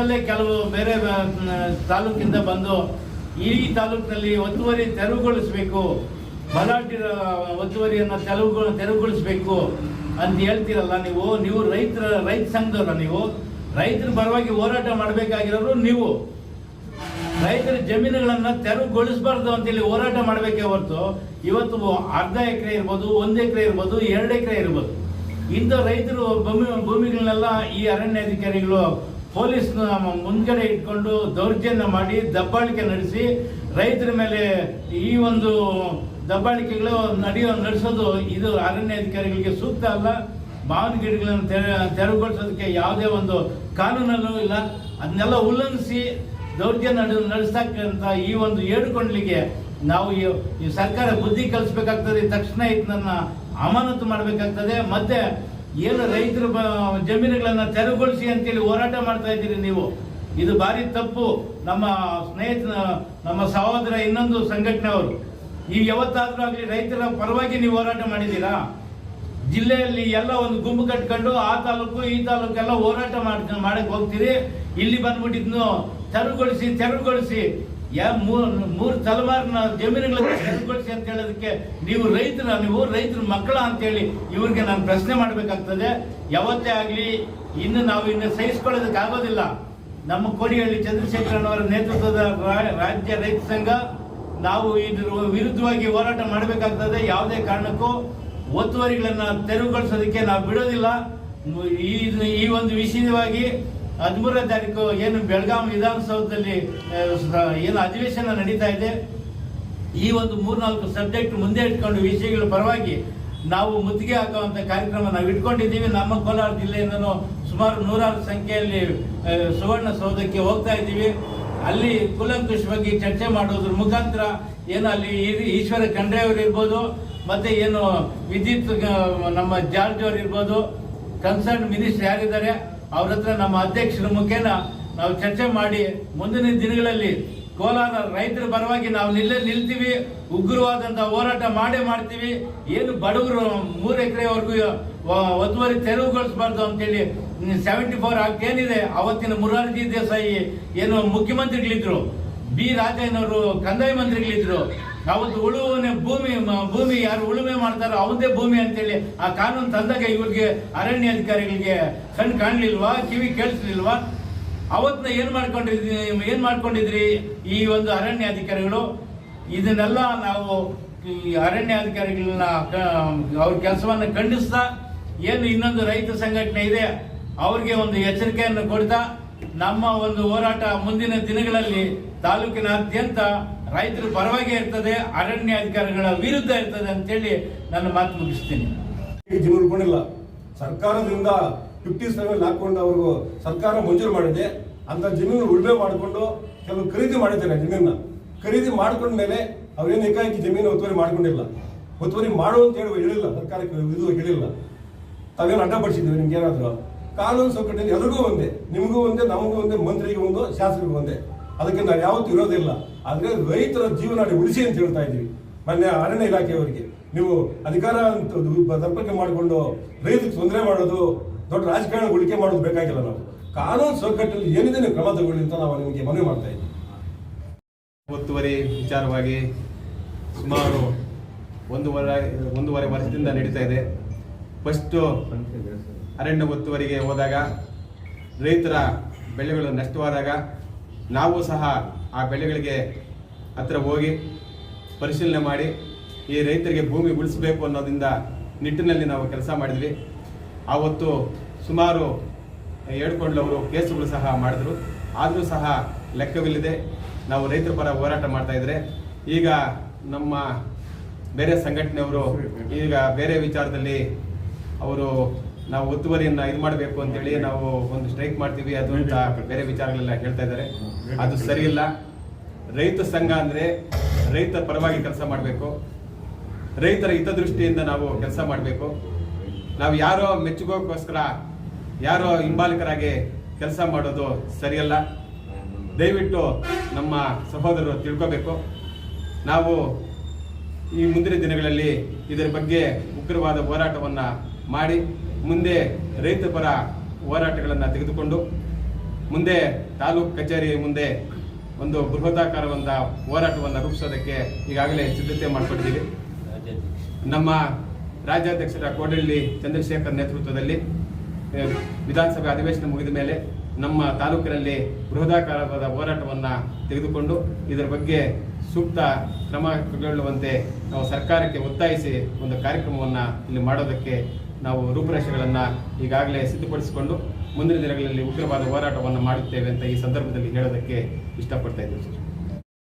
ಪಕ್ಕದಲ್ಲೇ ಕೆಲವು ಬೇರೆ ತಾಲೂಕಿಂದ ಬಂದು ಈ ತಾಲೂಕಿನಲ್ಲಿ ಒತ್ತುವರಿ ತೆರವುಗೊಳಿಸಬೇಕು. ಬಲಾಢ್ಯರ ಒತ್ತುವರಿಯನ್ನು ತೆರವು ತೆರವುಗೊಳಿಸಬೇಕು ಅಂತ ಹೇಳ್ತೀರಲ್ಲ ನೀವು? ನೀವು ರೈತರ, ರೈತ ಸಂಘದವ್ರ ನೀವು? ರೈತರ ಪರವಾಗಿ ಹೋರಾಟ ಮಾಡಬೇಕಾಗಿರೋರು ನೀವು. ರೈತರ ಜಮೀನುಗಳನ್ನ ತೆರವುಗೊಳಿಸಬಾರ್ದು ಅಂತೇಳಿ ಹೋರಾಟ ಮಾಡಬೇಕೇ ಹೊರತು ಇವತ್ತು ಅರ್ಧ ಎಕರೆ ಇರ್ಬೋದು, ಒಂದು ಎಕರೆ ಇರ್ಬೋದು, ಎರಡು ಎಕರೆ ಇರ್ಬೋದು. ಇಂಥ ರೈತರು ಭೂಮಿ, ಭೂಮಿಗಳನ್ನೆಲ್ಲ ಈ ಅರಣ್ಯಾಧಿಕಾರಿಗಳು ಪೊಲೀಸ್ ಮುಂದ್ಗಡೆ ಇಟ್ಕೊಂಡು ದೌರ್ಜನ್ಯ ಮಾಡಿ ದಬ್ಬಾಳಿಕೆ ನಡೆಸಿ ರೈತರ ಮೇಲೆ ಈ ಒಂದು ದಬ್ಬಾಳಿಕೆಗಳು ನಡೆಯೋ, ನಡೆಸೋದು ಇದು ಅರಣ್ಯ ಅಧಿಕಾರಿಗಳಿಗೆ ಸೂಕ್ತ ಅಲ್ಲ. ಮಾವಿನ ಗಿಡಗಳನ್ನು ತೆರ- ತೆರವುಗೊಳಿಸೋದಕ್ಕೆ ಯಾವುದೇ ಒಂದು ಕಾನೂನಲ್ಲೂ ಇಲ್ಲ. ಅದನ್ನೆಲ್ಲ ಉಲ್ಲಂಘಿಸಿ ದೌರ್ಜನ್ಯ ನಡೆ, ನಡೆಸ್ತಕ್ಕಂಥ ಈ ಒಂದು ಏಡುಕೊಂಡ್ಲಿಗೆ ನಾವು ಈ ಸರ್ಕಾರ ಬುದ್ಧಿ ಕಲಿಸ್ಬೇಕಾಗ್ತದೆ. ತಕ್ಷಣ ಇದನ್ನ ಅಮಾನತು ಮಾಡಬೇಕಾಗ್ತದೆ. ಮತ್ತೆ ಏನು ರೈತರ ಜಮೀನುಗಳನ್ನ ತೆರವುಗೊಳಿಸಿ ಅಂತೇಳಿ ಹೋರಾಟ ಮಾಡ್ತಾ ಇದ್ದೀರಿ ನೀವು? ಇದು ಭಾರಿ ತಪ್ಪು. ನಮ್ಮ ಸ್ನೇಹಿತ ನಮ್ಮ ಸಹೋದರ ಇನ್ನೊಂದು ಸಂಘಟನೆ ಅವರು ಈಗ ಯಾವತ್ತಾದ್ರೂ ಆಗಲಿ ರೈತರ ಪರವಾಗಿ ನೀವು ಹೋರಾಟ ಮಾಡಿದ್ದೀರಾ? ಜಿಲ್ಲೆಯಲ್ಲಿ ಎಲ್ಲ ಒಂದು ಗುಂಪು ಕಟ್ಕೊಂಡು ಆ ತಾಲೂಕು, ಈ ತಾಲೂಕು ಎಲ್ಲ ಹೋರಾಟ ಮಾಡ್ಕೊಂಡು ಮಾಡಕ್ ಹೋಗ್ತೀರಿ. ಇಲ್ಲಿ ಬಂದ್ಬಿಟ್ಟಿದ್ನು. ತೆರವುಗೊಳಿಸಿ ತೆರವುಗೊಳಿಸಿ. ಯಾ ಮೂರ್ ಮೂರು ತಲೆಮಾರಿನ ಜಮೀನುಗಳನ್ನು ತೆರವುಗೊಳಿಸಿ ಅಂತ ಹೇಳೋದಕ್ಕೆ ನೀವು ರೈತರ ನೀವು ರೈತರ ಮಕ್ಕಳ ಅಂತೇಳಿ ಇವ್ರಿಗೆ ನಾನು ಪ್ರಶ್ನೆ ಮಾಡಬೇಕಾಗ್ತದೆ. ಯಾವತ್ತೇ ಆಗಲಿ ಇನ್ನು ನಾವು ಇನ್ನು ಸಹಿಸ್ಕೊಳ್ಳೋದಕ್ಕೆ ಆಗೋದಿಲ್ಲ. ನಮ್ಮ ಕೋಡಿಹಳ್ಳಿ ಚಂದ್ರಶೇಖರನ್ ನೇತೃತ್ವದ ರಾಜ್ಯ ರೈತ ಸಂಘ ನಾವು ಇದ್ರ ವಿರುದ್ಧವಾಗಿ ಹೋರಾಟ ಮಾಡಬೇಕಾಗ್ತದೆ. ಯಾವುದೇ ಕಾರಣಕ್ಕೂ ಒತ್ತುವರಿಗಳನ್ನ ತೆರವುಗೊಳಿಸೋದಕ್ಕೆ ನಾವು ಬಿಡೋದಿಲ್ಲ. ಈ ಈ ಒಂದು ವಿಷಯವಾಗಿ ಹದಿಮೂರನೇ ತಾರೀಕು ಏನು ಬೆಳಗಾವಿ ವಿಧಾನಸೌಧದಲ್ಲಿ ಏನು ಅಧಿವೇಶನ ನಡೀತಾ ಇದೆ. ಈ ಒಂದು ಮೂರ್ನಾಲ್ಕು ಸಬ್ಜೆಕ್ಟ್ ಮುಂದೆ ಇಟ್ಕೊಂಡು ವಿಷಯಗಳ ಪರವಾಗಿ ನಾವು ಮುತ್ತಿಗೆ ಹಾಕುವಂತ ಕಾರ್ಯಕ್ರಮ ನಾವು ಇಟ್ಕೊಂಡಿದ್ದೀವಿ. ನಮ್ಮ ಕೋಲಾರ ಜಿಲ್ಲೆಯಿಂದನೂ ಸುಮಾರು ನೂರಾರು ಸಂಖ್ಯೆಯಲ್ಲಿ ಸುವರ್ಣ ಸೌಧಕ್ಕೆ ಹೋಗ್ತಾ ಇದ್ದೀವಿ. ಅಲ್ಲಿ ಕೂಲಂಕುಷವಾಗಿ ಚರ್ಚೆ ಮಾಡೋದ್ರ ಮುಖಾಂತರ ಏನು ಅಲ್ಲಿ ಈಶ್ವರ ಖಂಡ್ರೆ ಅವರು ಇರ್ಬೋದು, ಮತ್ತೆ ಏನು ವಿದ್ಯುತ್ ನಮ್ಮ ಜಾರ್ಜ್ ಅವರು ಇರ್ಬೋದು, ಕನ್ಸರ್ನ್ ಮಿನಿಸ್ಟರ್ ಯಾರಿದ್ದಾರೆ ಅವ್ರ ಹತ್ರ ನಮ್ಮ ಅಧ್ಯಕ್ಷರ ಮುಖೇನ ನಾವು ಚರ್ಚೆ ಮಾಡಿ ಮುಂದಿನ ದಿನಗಳಲ್ಲಿ ಕೋಲಾರ ರೈತರ ಪರವಾಗಿ ನಾವು ನಿಲ್ಲ ನಿಲ್ತೀವಿ, ಉಗ್ರವಾದಂತ ಹೋರಾಟ ಮಾಡೇ ಮಾಡ್ತೀವಿ. ಏನು ಬಡವರು ಮೂರು ಎಕರೆವರೆಗೂ ಒತ್ತುವರಿ ತೆರವುಗೊಳಿಸಬಾರ್ದು ಅಂತೇಳಿ ಸೆವೆಂಟಿ ಫೋರ್ ಆಕ್ಟ್ ಏನಿದೆ, ಅವತ್ತಿನ ಮುರಾರ್ಜಿ ದೇಸಾಯಿ ಏನು ಮುಖ್ಯಮಂತ್ರಿಗಳಿದ್ರು, ಬಿ. ರಾಜಯ್ಯನವರು ಕಂದಾಯ ಮಂತ್ರಿಗಳಿದ್ರು ಅವತ್ತು ಉಳುವನೆ ಭೂಮಿ ಭೂಮಿ, ಯಾರು ಉಳುಮೆ ಮಾಡ್ತಾರೋ ಅವಂದೇ ಭೂಮಿ ಅಂತೇಳಿ ಆ ಕಾನೂನು ತಂದಾಗ ಇವ್ರಿಗೆ ಅರಣ್ಯ ಅಧಿಕಾರಿಗಳಿಗೆ ಕಣ್ ಕಾಣ್ಲಿಲ್ವಾ, ಕಿವಿ ಕೇಳಿಸ್ಲಿಲ್ವಾ? ಅವತ್ನ ಏನ್ ಮಾಡ್ಕೊಂಡಿದ್ರಿ ಏನ್ ಮಾಡ್ಕೊಂಡಿದ್ರಿ ಈ ಒಂದು ಅರಣ್ಯ ಅಧಿಕಾರಿಗಳು ಇದನ್ನೆಲ್ಲ ನಾವು ಈ ಅರಣ್ಯ ಅಧಿಕಾರಿಗಳನ್ನ ಅವ್ರ ಕೆಲಸವನ್ನ ಖಂಡಿಸ್ತಾ ಏನು ಇನ್ನೊಂದು ರೈತ ಸಂಘಟನೆ ಇದೆ, ಅವ್ರಿಗೆ ಒಂದು ಎಚ್ಚರಿಕೆಯನ್ನು ಕೊಡ್ತಾ ನಮ್ಮ ಒಂದು ಹೋರಾಟ ಮುಂದಿನ ದಿನಗಳಲ್ಲಿ ತಾಲೂಕಿನಾದ್ಯಂತ ರೈತರ ಪರವಾಗಿ ಇರ್ತದೆ, ಅರಣ್ಯ ಅಧಿಕಾರಿಗಳ ವಿರುದ್ಧ ಇರ್ತದೆ ಅಂತೇಳಿ ನನ್ನ ಮಾತು ಮುಗಿಸ್ತೀನಿ. ಉಳ್ಕೊಂಡಿಲ್ಲ ಸರ್ಕಾರದಿಂದ ಫಿಫ್ಟಿ ಸೆವೆನ್ ಹಾಕೊಂಡು ಅವರು ಸರ್ಕಾರ ಮಂಜೂರು ಮಾಡಿದೆ. ಅಂತ ಜಮೀನು ಉಳುಮೆ ಮಾಡಿಕೊಂಡು ಕೆಲವು ಖರೀದಿ ಮಾಡಿದ್ದಾರೆ ಜಮೀನ ಖರೀದಿ ಮಾಡ್ಕೊಂಡ್ಮೇಲೆ ಅವ್ರೇನು ಏಕಾಏಕಿ ಜಮೀನು ಒತ್ತುವರಿ ಮಾಡ್ಕೊಂಡಿಲ್ಲ. ಒತ್ತುವರಿ ಮಾಡು ಅಂತ ಹೇಳಿ ಹೇಳಿಲ್ಲ. ಸರ್ಕಾರಕ್ಕೆ ಇದು ಹೇಳಿಲ್ಲ. ತಾವೇನು ಅಡ್ಡಪಡಿಸಿದ್ದೀವಿ ನಿಮ್ಗೆ ಏನಾದರೂ? ಕಾನೂನು ಚೌಕಟ್ಟಲ್ಲಿ ಎಲ್ರಿಗೂ ಒಂದೇ. ನಿಮಗೂ ಒಂದೇ, ನಮಗೂ ಒಂದೇ, ಮಂತ್ರಿಗೂ ಒಂದು, ಶಾಸಕರಿಗೂ ಒಂದೇ. ಅದಕ್ಕೆ ನಾವು ಯಾವತ್ತೂ ಇರೋದಿಲ್ಲ. ಆದ್ರೆ ರೈತರ ಜೀವನಾಡಿ ಉಳಿಸಿ ಅಂತ ಹೇಳ್ತಾ ಇದ್ದೀವಿ. ಮೊನ್ನೆ ಅರಣ್ಯ ಇಲಾಖೆಯವರಿಗೆ. ನೀವು ಅಧಿಕಾರ ಅಂತ ಸಂಪರ್ಕ ಮಾಡಿಕೊಂಡು ರೈತರಿಗೆ ತೊಂದರೆ ಮಾಡೋದು, ದೊಡ್ಡ ರಾಜಕಾರಣ ಉಳಿಕೆ ಮಾಡೋದು ಬೇಕಾಗಿಲ್ಲ ನಾವು. ಕಾನೂನು ಚೌಕಟ್ಟಲ್ಲಿ ಏನಿದೆ ನೀವು ಕ್ರಮ ತಗೊಳ್ಳಿ ಅಂತ ನಾವು ನಿಮಗೆ ಮನವಿ ಮಾಡ್ತಾ ಇದ್ದೀವಿ. ಒತ್ತುವರಿ ವಿಚಾರವಾಗಿ ಸುಮಾರು ಒಂದೂವರೆ ಒಂದೂವರೆ ವರ್ಷದಿಂದ ನಡೀತಾ ಇದೆ. ಫಸ್ಟು ಅರಣ್ಯ ಒತ್ತುವರಿಗೆ ಹೋದಾಗ ರೈತರ ಬೆಳೆಗಳು ನಷ್ಟವಾದಾಗ ನಾವು ಸಹ ಆ ಬೆಳೆಗಳಿಗೆ ಹತ್ರ ಹೋಗಿ ಪರಿಶೀಲನೆ ಮಾಡಿ ಈ ರೈತರಿಗೆ ಭೂಮಿ ಉಳಿಸಬೇಕು ಅನ್ನೋದಿಂದ ನಿಟ್ಟಿನಲ್ಲಿ ನಾವು ಕೆಲಸ ಮಾಡಿದ್ವಿ. ಆವತ್ತು ಸುಮಾರು ಹೇಳ್ಕೊಂಡವರು ಕೇಸುಗಳು ಸಹ ಮಾಡಿದ್ರು. ಆದರೂ ಸಹ ಲೆಕ್ಕವಿಲ್ಲದೆ ನಾವು ರೈತರ ಪರ ಹೋರಾಟ ಮಾಡ್ತಾ ಇದ್ರೆ ಈಗ ನಮ್ಮ ಬೇರೆ ಸಂಘಟನೆಯವರು ಈಗ ಬೇರೆ ವಿಚಾರದಲ್ಲಿ ಅವರು ನಾವು ಒತ್ತುವರಿಯನ್ನ ಇದು ಮಾಡಬೇಕು ಅಂತೇಳಿ ನಾವು ಒಂದು ಸ್ಟ್ರೈಕ್ ಮಾಡ್ತೀವಿ. ಅದು ಅಂತ ಬೇರೆ ವಿಚಾರಗಳೆಲ್ಲ ಹೇಳ್ತಾ ಇದ್ದಾರೆ. ಅದು ಸರಿಯಿಲ್ಲ. ರೈತ ಸಂಘ ಅಂದ್ರೆ ರೈತರ ಪರವಾಗಿ ಕೆಲಸ ಮಾಡಬೇಕು. ರೈತರ ಹಿತದೃಷ್ಟಿಯಿಂದ ನಾವು ಕೆಲಸ ಮಾಡಬೇಕು. ನಾವು ಯಾರೋ ಮೆಚ್ಚುಗೋಕ್ಕೋಸ್ಕರ ಯಾರೋ ಹಿಂಬಾಲಕರಾಗಿ ಕೆಲಸ ಮಾಡೋದು ಸರಿಯಲ್ಲ. ದಯವಿಟ್ಟು ನಮ್ಮ ಸಹೋದರರು ತಿಳ್ಕೋಬೇಕು. ನಾವು ಈ ಮುಂದಿನ ದಿನಗಳಲ್ಲಿ ಇದರ ಬಗ್ಗೆ ಉಗ್ರವಾದ ಹೋರಾಟವನ್ನು ಮಾಡಿ. ಮುಂದೆ ರೈತ ಪರ ಹೋರಾಟಗಳನ್ನು ತೆಗೆದುಕೊಂಡು ಮುಂದೆ ತಾಲೂಕು ಕಚೇರಿ ಮುಂದೆ ಒಂದು ಬೃಹದಾಕಾರವಾದ ಹೋರಾಟವನ್ನು ರೂಪಿಸೋದಕ್ಕೆ ಈಗಾಗಲೇ ಸಿದ್ಧತೆ ಮಾಡಿಕೊಂಡಿದ್ದೀವಿ. ನಮ್ಮ ರಾಜ್ಯಾಧ್ಯಕ್ಷರ ಕೋಡಳ್ಳಿ ಚಂದ್ರಶೇಖರ್ ನೇತೃತ್ವದಲ್ಲಿ ವಿಧಾನಸಭೆ ಅಧಿವೇಶನ ಮುಗಿದ ಮೇಲೆ ನಮ್ಮ ತಾಲೂಕಿನಲ್ಲಿ ಬೃಹದಾಕಾರವಾದ ಹೋರಾಟವನ್ನು ತೆಗೆದುಕೊಂಡು ಇದರ ಬಗ್ಗೆ ಸೂಕ್ತ ಕ್ರಮ ಕೈಗೊಳ್ಳುವಂತೆ ನಾವು ಸರ್ಕಾರಕ್ಕೆ ಒತ್ತಾಯಿಸಿ ಒಂದು ಕಾರ್ಯಕ್ರಮವನ್ನು ಇಲ್ಲಿ ಮಾಡೋದಕ್ಕೆ ನಾವು ರೂಪುರೇಷೆಗಳನ್ನು ಈಗಾಗಲೇ ಸಿದ್ಧಪಡಿಸಿಕೊಂಡು ಮುಂದಿನ ದಿನಗಳಲ್ಲಿ ಉಗ್ರವಾದ ಹೋರಾಟವನ್ನು ಮಾಡುತ್ತೇವೆ ಅಂತ ಈ ಸಂದರ್ಭದಲ್ಲಿ ಹೇಳೋದಕ್ಕೆ ಇಷ್ಟಪಡ್ತಾ ಇದ್ದೀವಿ ಸರ್.